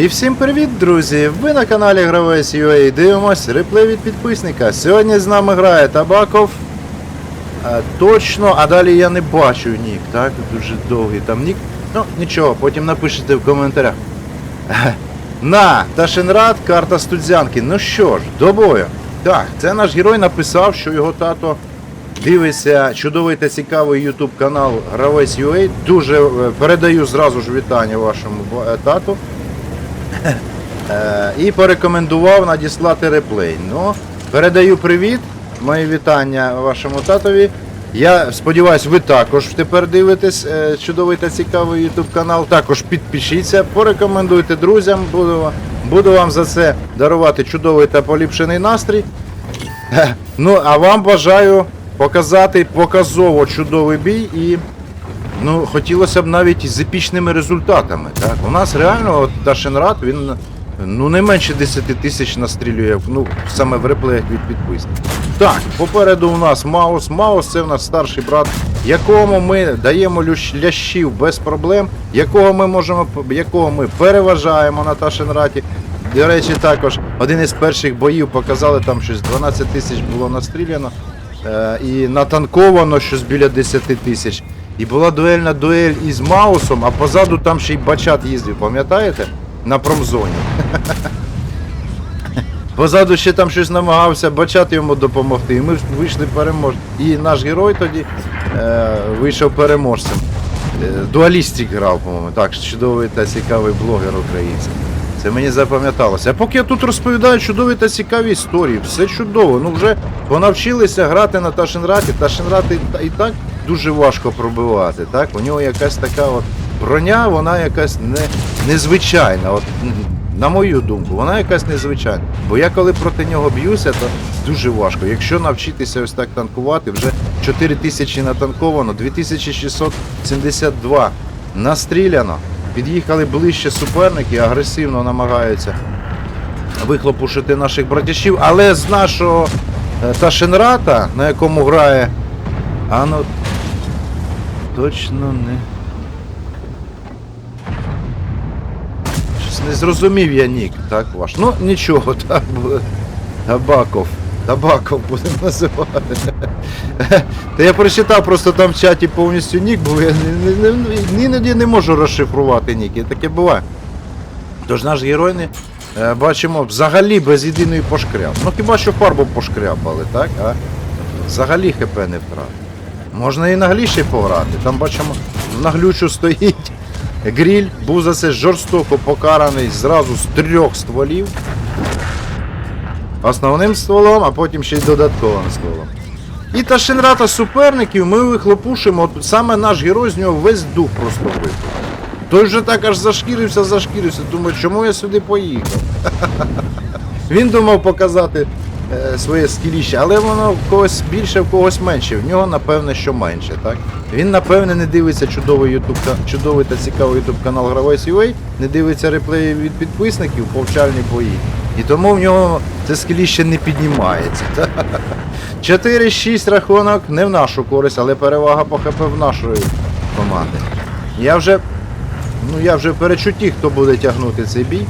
І всім привіт, друзі! Ви на каналі Гравець UA дивимось реплей від підписника. Сьогодні з нами грає Табаков. А, точно, а далі я не бачу нік, так? Дуже довгий там нік. Ну, нічого, потім напишете в коментарях. На, Ташенрад, карта студзянки. Ну що ж, до бою. Так, це наш герой написав, що його тато дивиться чудовий та цікавий YouTube канал Гравець UA. Дуже е, передаю зразу ж вітання вашому е, тату. Е, і порекомендував надіслати реплей. Ну, передаю привіт, мої вітання вашому татові. Я сподіваюся, ви також тепер дивитесь е, чудовий та цікавий YouTube канал. Також підпишіться, порекомендуйте друзям. Буду, буду вам за це дарувати чудовий та поліпшений настрій. Е, Ну, а вам бажаю показати показово чудовий бій і Ну, хотілося б навіть з епічними результатами. Так? У нас реально от Дашенрад, він ну не менше 10 тисяч настрілює, ну, саме в реплеях від підписників. Так, попереду у нас Маус. Маус це в нас старший брат, якому ми даємо лящів без проблем, якого ми можемо якого ми переважаємо на Ташенраті. До речі, також один із перших боїв показали, там щось 12 тисяч було настріляно. Е, і натанковано щось біля 10 тисяч. І була дуельна дуель із Маусом, а позаду там ще й бачат їздив, пам'ятаєте? На промзоні. Позаду ще там щось намагався бачат йому допомогти. І ми вийшли переможцем. І наш герой тоді е, вийшов переможцем. Е, Дуалістик грав, по-моєму. Так, чудовий та цікавий блогер український. Це мені запам'яталося. А поки я тут розповідаю чудові та цікаві історії, все чудово. Ну вже понавчилися грати на Ташенраті. Ташенрат і, і так дуже важко пробивати. Так? У нього якась така от броня, вона якась не, незвичайна. От, на мою думку, вона якась незвичайна. Бо я коли проти нього б'юся, то дуже важко. Якщо навчитися ось так танкувати, вже 4000 натанковано, 2672 настріляно. Під'їхали ближче суперники, агресивно намагаються вихлопушити наших братішів, але з нашого е, Ташенрата, на якому грає. А точно не. Щось не зрозумів я нік, так ваш. Ну нічого, так буде. Табаков. Табаков будемо називати. Та я прочитав просто там в чаті повністю нік, бо я іноді не можу розшифрувати нік, і таке буває. Тож наш герой не е, бачимо взагалі без єдиної пошкряб. Ну хіба що фарбу пошкрябали, так? А взагалі ХП не втратив. Можна і нагліше пограти. Там бачимо, в наглючу стоїть гріль, був за це жорстоко покараний зразу з трьох стволів. Основним стволом, а потім ще й додатковим стволом. І та шинрата суперників ми вихлопушимо, саме наш герой з нього весь дух просто випив. Той вже так аж зашкірився, зашкірився. Думаю, чому я сюди поїхав? Він думав показати своє скіліще, але воно в когось більше, в когось менше. В нього, напевне, що менше, так? Він, напевне, не дивиться чудовий YouTube, чудовий та цікавий YouTube канал Гравець UA, не дивиться реплеї від підписників, повчальні бої. І тому в нього це скіліще не піднімається. 4-6 рахунок не в нашу користь, але перевага по ХП в нашої команди. Я вже Ну я вже в перечутті, хто буде тягнути цей бій.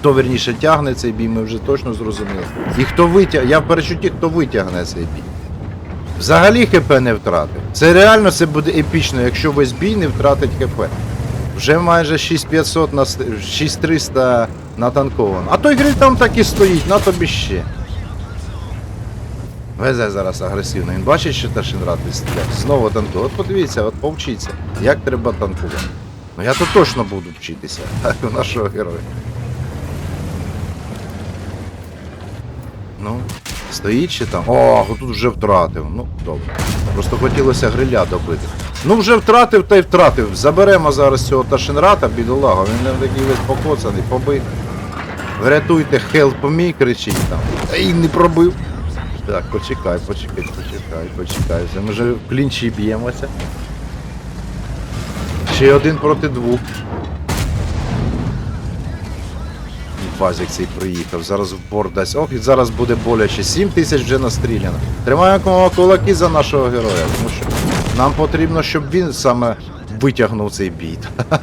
Хто верніше тягне цей бій, ми вже точно зрозуміли. І хто витяг... Я перечутті, хто витягне цей бій. Взагалі ХП не втратив. Це реально це буде епічно, якщо весь бій не втратить ХП. Вже майже 6500 на 6300 натанковано. А той гриль там так і стоїть, на тобі ще. Везе зараз агресивно. Він бачить, що та Шинрат стріляє. Знову танкує. От подивіться, от повчіться, як треба танкувати. Ну я то точно буду вчитися, нашого героя. Ну, стоїть ще там. О, тут вже втратив. Ну, добре. Просто хотілося гриля добити. Ну вже втратив та й втратив. Заберемо зараз цього Ташинрата, бідолага. Він не такий весь покоцаний, побитий. Врятуйте, help me, кричить там. Та й не пробив. Так, почекай, почекай, почекай, почекай. Ми вже в клінчі б'ємося. Ще один проти двох. Вазик цей приїхав, зараз в борт дасть. Ох, і зараз буде боляче. 7 тисяч вже настріляно. Тримаємо кулаки за нашого героя, тому що нам потрібно, щоб він саме витягнув цей бій.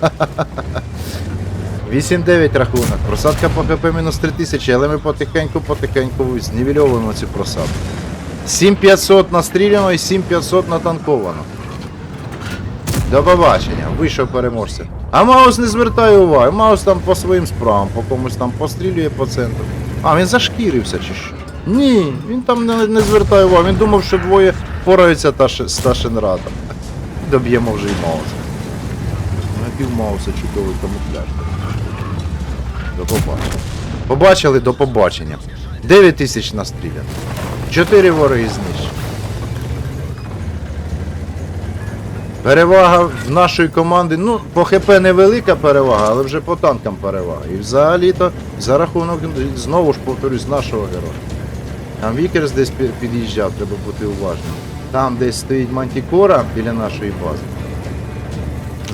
8-9 рахунок. Просадка по ХП мінус 3000, але ми потихеньку-потихеньку знівельовуємо цю просадку. 7500 настріляно і 7500 натанковано. До побачення, вийшов переможця. А Маус не звертає уваги, Маус там по своїм справам, по комусь там пострілює по центру. А, він зашкірився чи що? Ні, він там не, не звертає уваги, він думав, що двоє пораються та, з Ташенратом. Доб'ємо вже і Мауса. Напів Мауса чудовий камуфляж. До побачення. Побачили до побачення. 9 тисяч настріляно. 4 вороги знищені. Перевага в нашої команди, ну, по ХП невелика перевага, але вже по танкам перевага. І взагалі-то за рахунок, знову ж повторюсь, нашого героя. Там Вікерс десь під'їжджав, треба бути уважним. Там десь стоїть мантікора біля нашої бази.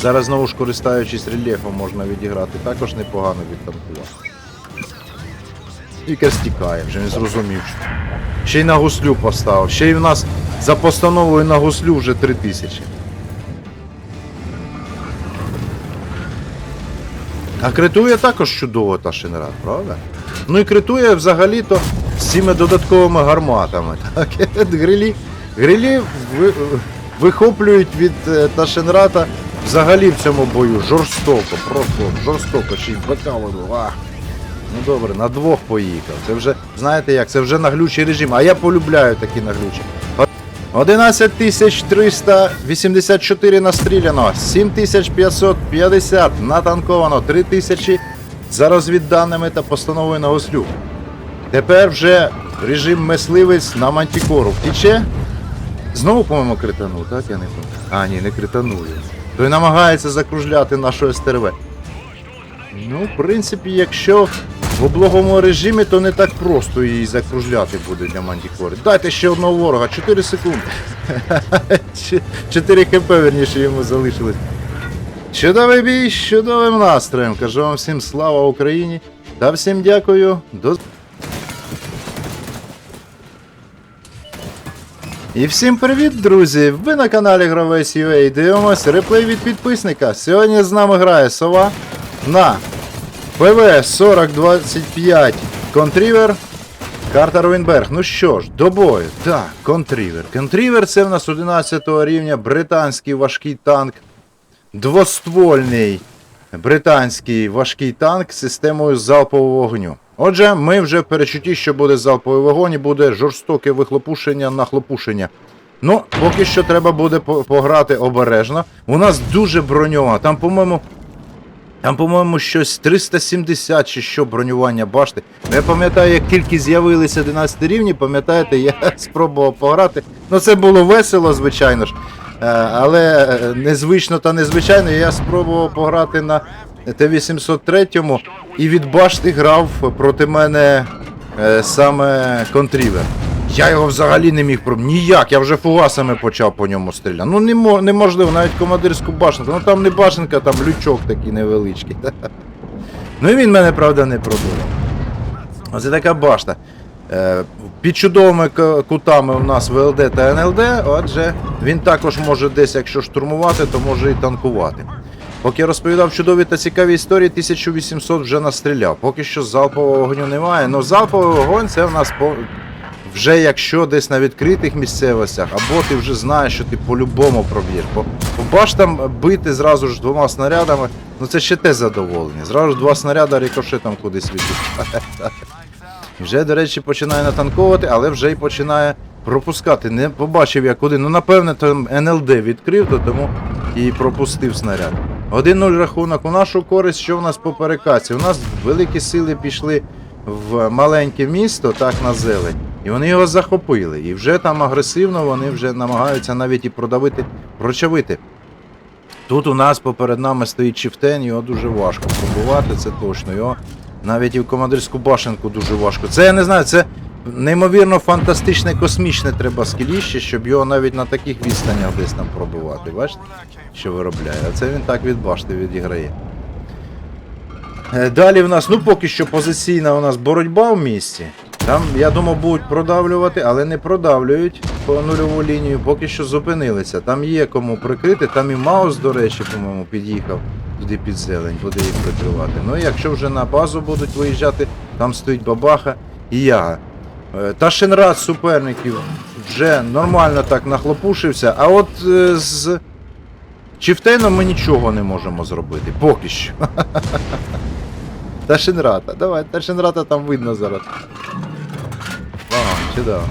Зараз знову ж користуючись рельєфом можна відіграти, також непогано відтанкувати. Вікерс тікає, вже не зрозумів. що. Ще й на гуслю поставив. Ще й в нас за постановою на гуслю вже 3000. А критує також чудово та Шинрад, правда? Ну і критує взагалі-то з цими додатковими гарматами. Так, грилі, грилі ви, вихоплюють від е, Ташенрата взагалі в цьому бою жорстоко, просто жорстоко, ще й. Ну добре, на двох поїхав. Це вже, знаєте як, це вже наглючий режим, а я полюбляю такі наглючі. 11384 настріляно, 7550 натанковано, 3000 за розвідданими та постановою на ослю. Тепер вже режим мисливець на мантікору. Втіче? Знову, по-моєму, кританув, так? Я не пам'ятаю. А, ні, не кританує. Той намагається закружляти нашу СТРВ. Ну, в принципі, якщо в облогому режимі, то не так просто її закружляти буде для мантікори. Дайте ще одного ворога, 4 секунди. 4 хп, верніше, йому залишилось. Чудовий бій, з чудовим настроєм. Кажу вам всім слава Україні. Та всім дякую. До І всім привіт, друзі! Ви на каналі Гравець UA дивимось реплей від підписника. Сьогодні з нами грає сова на ПВ 4025 Контрівер. Карта Ровенберг. Ну що ж, до бою. Так, контрівер. Контрівер це в нас 11 рівня британський важкий танк. Двоствольний британський важкий танк з системою залпового вогню. Отже, ми вже в перечутті, що буде залповий вогонь і буде жорстоке вихлопушення на хлопушення. Ну, поки що треба буде пограти обережно. У нас дуже броньовано. Там, по-моєму, там, по-моєму, щось 370 чи що бронювання башти. Я пам'ятаю, як тільки з'явилися 11 рівні, пам'ятаєте, я спробував пограти. Ну, це було весело, звичайно ж. Е, Але е, незвично та незвичайно я спробував пограти на Т-803 і від башти грав проти мене е, саме контрівер. Я його взагалі не міг про ніяк, я вже фугасами почав по ньому стріляти. Ну немо- неможливо, навіть командирську башенку. Ну там не башенка, там лючок такий невеличкий. Ну і він мене, правда, не пробив. Оце така башта. Е, Під чудовими кутами у нас ВЛД та НЛД, отже, він також може десь, якщо штурмувати, то може і танкувати. Поки я розповідав чудові та цікаві історії, 1800 вже настріляв. Поки що залпового вогню немає. Ну залповий вогонь це в нас. Вже якщо десь на відкритих місцевостях, або ти вже знаєш, що ти по-любому проб'єш. Бо по баштам бити зразу ж двома снарядами, ну це ще те задоволення. Зразу ж два снаряда рикошетом кудись відпускає. Вже, до речі, починає натанковувати, але вже й починає пропускати. Не побачив я куди. Ну, напевне, там НЛД відкрив, то тому і пропустив снаряд. 1-0 рахунок у нашу користь, що в нас по перекаці? У нас великі сили пішли в маленьке місто, так на зелень, і вони його захопили. І вже там агресивно вони вже намагаються навіть і продавити, прочавити. Тут у нас поперед нами стоїть Чифтен, його дуже важко пробувати, це точно. Його навіть і в командирську башенку дуже важко. Це я не знаю, це неймовірно фантастичне космічне треба скіліще, щоб його навіть на таких відстанях десь там пробивати. Бачите, що виробляє. А це він так від башти відіграє. Е, Далі в нас, ну поки що позиційна у нас боротьба в місті. Там, я думав, будуть продавлювати, але не продавлюють по нульову лінію, поки що зупинилися. Там є кому прикрити, там і Маус, до речі, по-моєму, під'їхав туди під зелень, буде їх прикривати. Ну, якщо вже на базу будуть виїжджати, там стоїть бабаха і яга. Е, Та Шенрад суперників вже нормально так нахлопушився, а от е, з Чифтейном ми нічого не можемо зробити. Поки що. Та Шенрата, давай, та Шенрата там видно зараз. Чудово.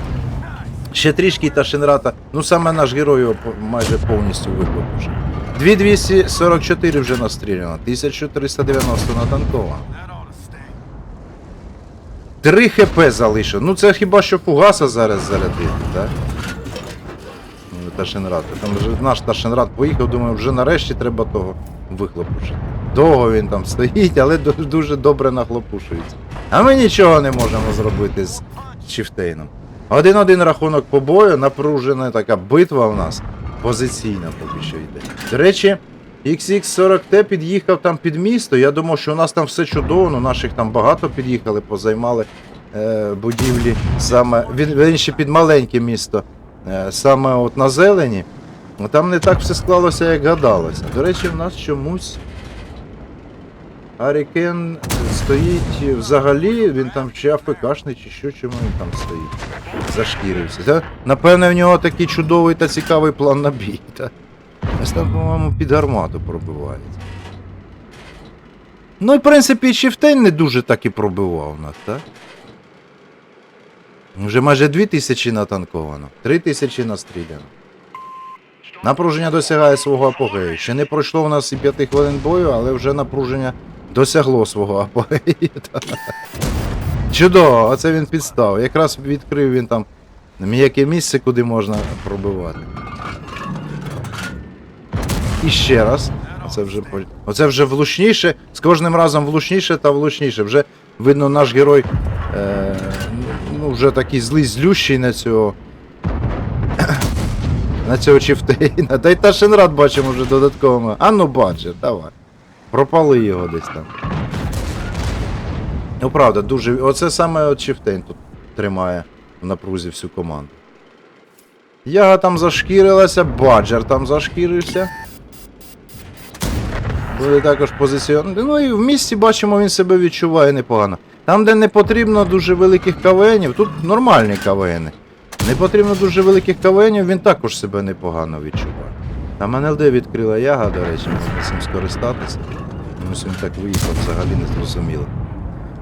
Ще трішки та Шенрата. Ну саме наш герой його майже повністю виклопушив. 2244 вже настріляно, 1390 натанковано. 3 хп залишив. Ну це хіба що фугаса зараз зарядити, так? Ну, Ташенрад. Там вже наш Ташенрад поїхав, думаю, вже нарешті треба того вихлопушити. Довго він там стоїть, але дуже добре нахлопушується. А ми нічого не можемо зробити з Чифтейном. Один-один рахунок по бою, напружена така битва у нас. Позиційна поки що йде. До речі, XX40T під'їхав там під місто. Я думав, що у нас там все чудово, ну наших там багато під'їхали, позаймали е, будівлі саме. Він, ще під маленьке місто. Е, саме от на зелені. Там не так все склалося, як гадалося. До речі, в нас чомусь Арікен стоїть взагалі, він там чи АФКшний, чи що, чому він там стоїть. Зашкірився. Напевне, в нього такий чудовий та цікавий план на бій. Та. Ось там, по-моєму, під гармату пробивається. Ну і в принципі, і Чифтейн не дуже так і пробивав нас, так? Вже майже 2000 натанковано, 3000 настріляно. Напруження досягає свого апогею. Ще не пройшло в нас і 5 хвилин бою, але вже напруження досягло свого апогею. Чудово, оце він підстав. Якраз відкрив він там м'яке місце, куди можна пробивати. І ще раз. Оце вже, оце вже влучніше, з кожним разом влучніше та влучніше. Вже видно, наш герой е, ну, вже такий злий злющий на цього. На цього чифтейна. Та й та Шенрад бачимо вже додатково. А ну бачиш, давай. Пропали його десь там. Ну правда, дуже. Оце саме от Чифтейн тут тримає в напрузі всю команду. Яга там зашкірилася, Баджер там зашкірився. Буде також позиціон. Ну і в місті бачимо, він себе відчуває непогано. Там, де не потрібно дуже великих кавенів, тут нормальні кавени. Не потрібно дуже великих кавенів, він також себе непогано відчуває. Там НЛД відкрила яга, до речі, можна цим скористатися. Ось він так виїхав, взагалі не зрозуміло.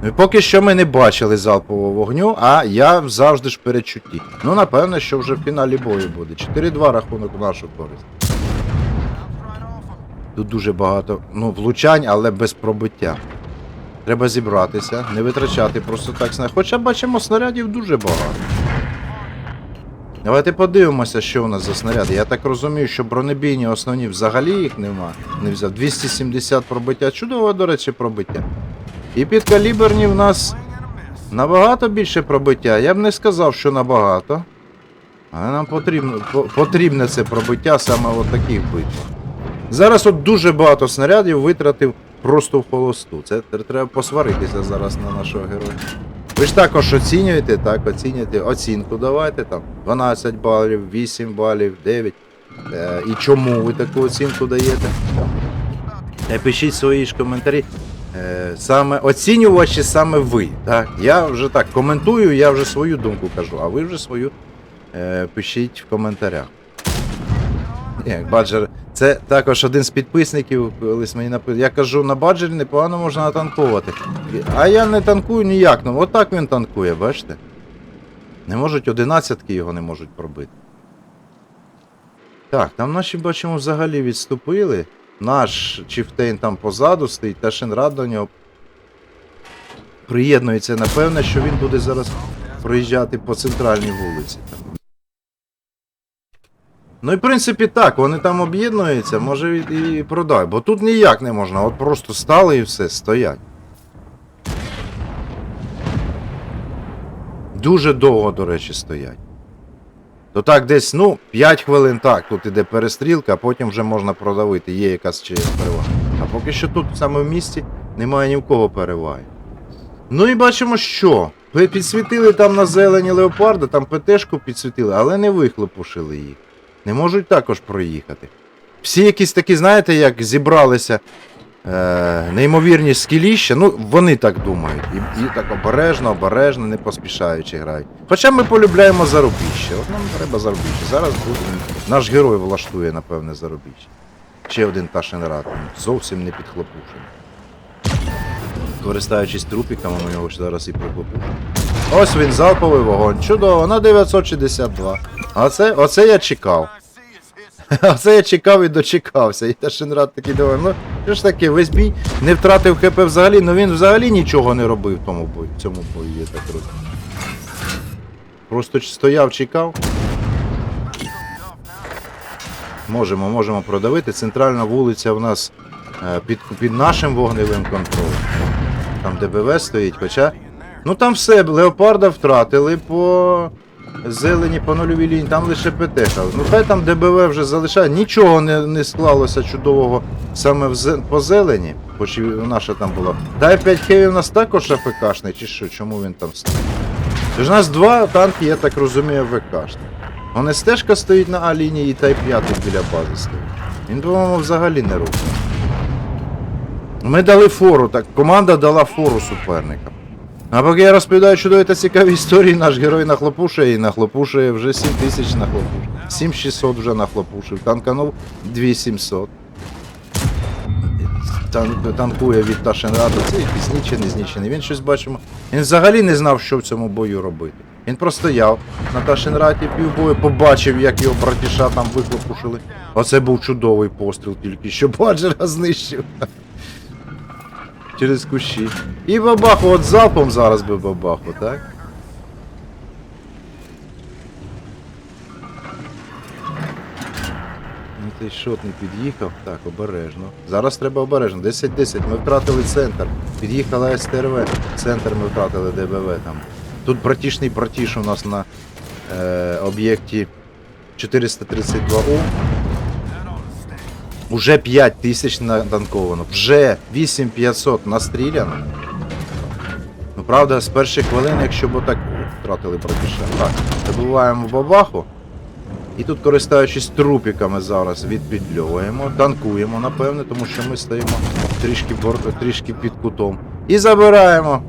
Ну і поки що ми не бачили залпового вогню, а я завжди ж в передчутті. Ну, напевно, що вже в фіналі бою буде. 4-2 рахунок в нашу користь. Тут дуже багато ну, влучань, але без пробиття. Треба зібратися, не витрачати просто так. Хоча бачимо, снарядів дуже багато. Давайте подивимося, що у нас за снаряди. Я так розумію, що бронебійні основні взагалі їх нема. Не взяв. 270 пробиття. Чудове, до речі, пробиття. І підкаліберні в нас набагато більше пробиття. Я б не сказав, що набагато. Але нам потрібно, потрібне це пробиття саме от таких битвах. Зараз от дуже багато снарядів витратив просто в холосту. Це треба посваритися зараз на нашого героя. Ви ж також оцінюєте, так, оцінюєте оцінку давайте там 12 балів, 8 балів, 9. Е, і чому ви таку оцінку даєте? Пишіть свої ж коментарі. Е, саме оцінювачі саме ви. Так? Я вже так коментую, я вже свою думку кажу, а ви вже свою е, пишіть в коментарях. Як баджер, це також один з підписників колись мені написав. Я кажу, на баджері непогано можна натанкувати. А я не танкую ніяк. Ну отак він танкує, бачите? Не можуть одинадцятки його не можуть пробити. Так, там наші бачимо взагалі відступили. Наш Чіфтейн там позаду стоїть, та Шенрад до нього приєднується. Напевне, що він буде зараз проїжджати по центральній вулиці. Ну і в принципі так, вони там об'єднуються, може і, і продай, бо тут ніяк не можна, от просто стали і все, стоять. Дуже довго, до речі, стоять. То так десь, ну, 5 хвилин так, тут іде перестрілка, а потім вже можна продавити, є якась ще перевага. А поки що тут саме в місті немає ні в кого переваги. Ну і бачимо, що. Підсвітили там на зелені леопарда, там ПТшку підсвітили, але не вихлопушили їх. Не можуть також проїхати. Всі якісь такі, знаєте, як зібралися е, неймовірні скіліща. Ну, вони так думають. І, і так обережно, обережно, не поспішаючи грають. Хоча ми полюбляємо зарубіще. От нам треба зарубіще. Зараз буде, наш герой влаштує, напевне, зарубіще. Ще один Ташенрат, зовсім не підхлопушений. Користаючись трупіками, ми його зараз і приклопушимо. Ось він, залповий вогонь. Чудово, на 962. Оце, оце я чекав. Оце я чекав і дочекався. І Ташенрад такий думав, ну що ж таке, весь бій не втратив ХП взагалі, ну він взагалі нічого не робив в тому бою, цьому бою, я так розумію. Просто стояв, чекав. Можемо, можемо продавити. Центральна вулиця в нас е, під, під нашим вогневим контролем. Там ДБВ стоїть, хоча. Ну там все, леопарда втратили по зелені, по нульовій лінії, там лише ПТХ. Ну хай там ДБВ вже залишає. Нічого не, не склалося чудового саме в зе- по зелені, хоч і наша там була. Дай 5 хеві у нас також АФКшний, чи що, чому він там стоїть? Тож у нас два танки, я так розумію, АФКшні. Вони стежка стоїть на А лінії і Тай 5 біля бази стоїть. Він, по-моєму, взагалі не рухає. Ми дали фору, так, команда дала фору суперникам. А поки я розповідаю чудові та цікаві історії, наш герой нахлопушує і нахлопушує вже 7 тисяч нахлопушує. 7600 вже нахлопушив. Танканув 2700. Тан, танкує від Ташенраду. Це якийсь знічений, знічений. Він щось бачимо. Він взагалі не знав, що в цьому бою робити. Він простояв на Ташенраті півбою, побачив, як його братіша там вихлопушили. Оце був чудовий постріл, тільки що баджера знищив. Через кущі. І бабаху, от залпом зараз би бабаху, так? Ну ти шот не під'їхав? Так, обережно. Зараз треба обережно. 10-10, ми втратили центр. Під'їхала СТРВ. Центр ми втратили ДБВ там. Тут братішний братіш у нас на е, об'єкті 432У. Уже 5 тисяч наданковано. Вже 8500 настріляно. Ну, правда, з перших хвилин, якщо б отак втратили братіша. Так, добуваємо бабаху. І тут, користуючись трупіками, зараз відпідльовуємо, танкуємо, напевне, тому що ми стоїмо трішки, бор... трішки під кутом. І забираємо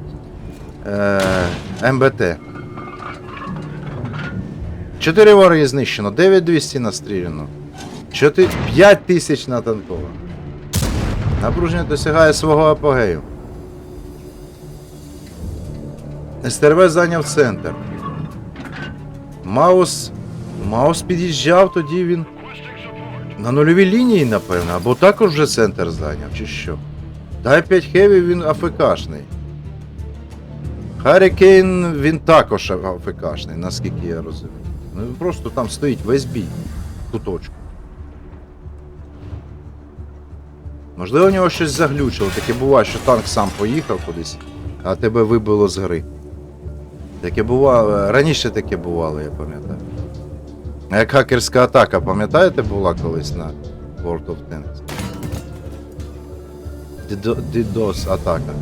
е... МБТ. 4 вороги знищено, 9200 настріляно. 4... 5 тисяч натанковано. Напруження досягає свого апогею. СТРВ зайняв центр. Маус. Маус під'їжджав, тоді він. На нульовій лінії, напевно, або також вже центр зайняв, чи що. Дай 5 хеві, він АФКшний. Харрікейн він також АФКшний, наскільки я розумію. Ну він просто там стоїть весь бій куточку. Можливо, у нього щось заглючило. Таке буває, що танк сам поїхав кудись, а тебе вибило з гри. Таке бувало. Раніше таке бувало, я пам'ятаю. Як хакерська атака, пам'ятаєте, була колись на World of Tanks? DDoS атака.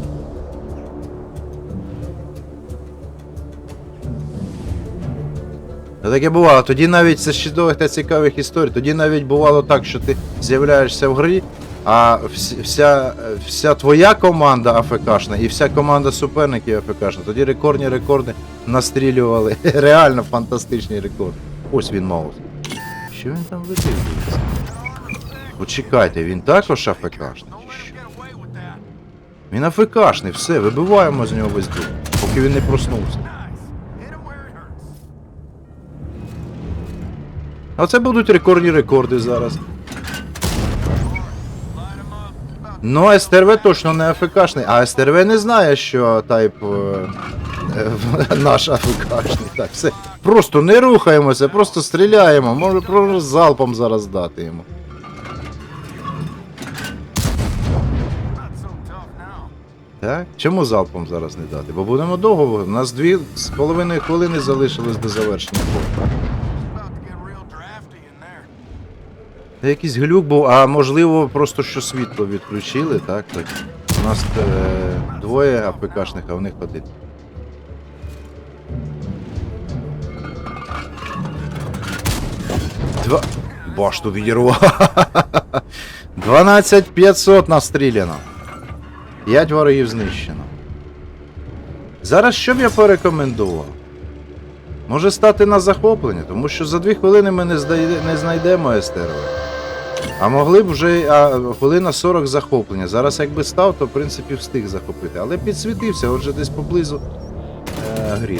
Та таке бувало. Тоді навіть це з чудових та цікавих історій. Тоді навіть бувало так, що ти з'являєшся в грі, а вся, вся твоя команда АФКшна і вся команда суперників АФКшна. Тоді рекордні рекорди настрілювали. Реально фантастичні рекорди. Ось він маус. Що він там видивлюється? Почекайте, він також АФКшний? Він АФКшний, все, вибиваємо з нього весь дух, поки він не проснувся. А це будуть рекордні рекорди зараз. Ну, СТРВ точно не АФКшний, а СТРВ не знає, що тайп е, е, наш АФКшний. Так, все. Просто не рухаємося, просто стріляємо. Може просто залпом зараз дати йому. Так? Чому залпом зараз не дати? Бо будемо довго. У нас дві з половиною хвилини залишилось до завершення. Та якийсь глюк був, а можливо просто що світло відключили, так? так. У нас е, двоє АПКшних, а в них один. Два. Башту відірвав. 12500 настріляно. 5 ворогів знищено. Зараз що б я порекомендував? Може стати на захоплення, тому що за 2 хвилини ми не, здає- не знайдемо СТРВ. А могли б вже а, хвилина 40 захоплення. Зараз якби став, то в принципі встиг захопити. Але підсвітився, отже десь поблизу е, гріль.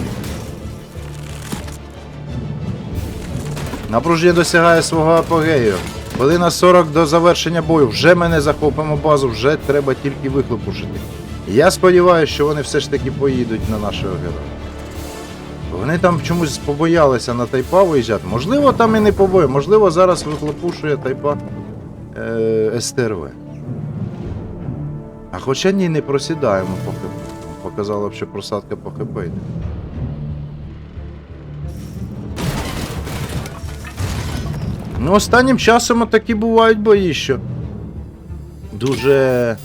Напруження досягає свого апогею. Хвилина 40 до завершення бою. Вже ми не захопимо базу, вже треба тільки вихлопушити. Я сподіваюся, що вони все ж таки поїдуть на нашого героя. Вони там чомусь побоялися на тайпа виїжджати. Можливо, там і не побоє, можливо, зараз вихлопушує тайпа е, СТРВ. А хоча ні, не просідаємо по ХП. Показало що просадка по ХП йде. Ну, останнім часом такі бувають бої, що дуже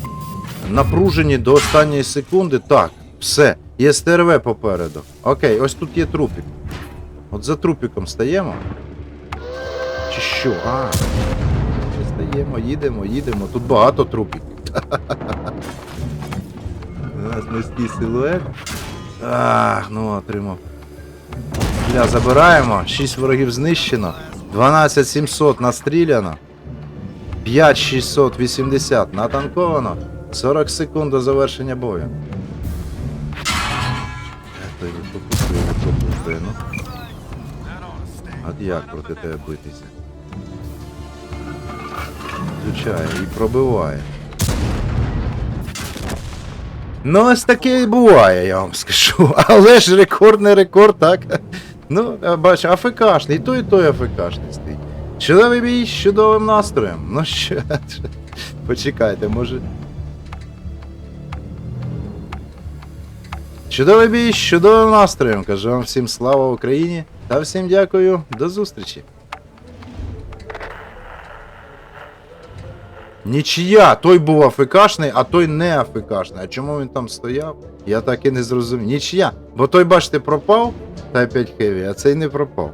напружені до останньої секунди. Так, все, є СТРВ попереду. Окей, ось тут є трупік. От за трупіком стаємо. Чи що? А. Ми стаємо, їдемо, їдемо. Тут багато трупіків. У нас низький силует. Ах, ну отримав. Бля, забираємо. 6 ворогів знищено. 12700 настріляно. 5680 натанковано. 40 секунд до завершення бою. От як проти тебе битися? Включає і пробиває. Ну, ось таке і буває, я вам скажу. Але ж рекорд не рекорд, так? Ну, бач, АФКшний, і той, і той АФКшний стоїть. Чудовий бій з чудовим настроєм. Ну що, почекайте, може. Чудовий бій з чудовим настроєм. Кажу вам всім слава Україні та всім дякую. До зустрічі. Нічия, той був АФКшний, а той не АФКшний. А чому він там стояв? Я так і не зрозумів. Нічия. Бо той, бачите, пропав, та 5 хеві, а цей не пропав.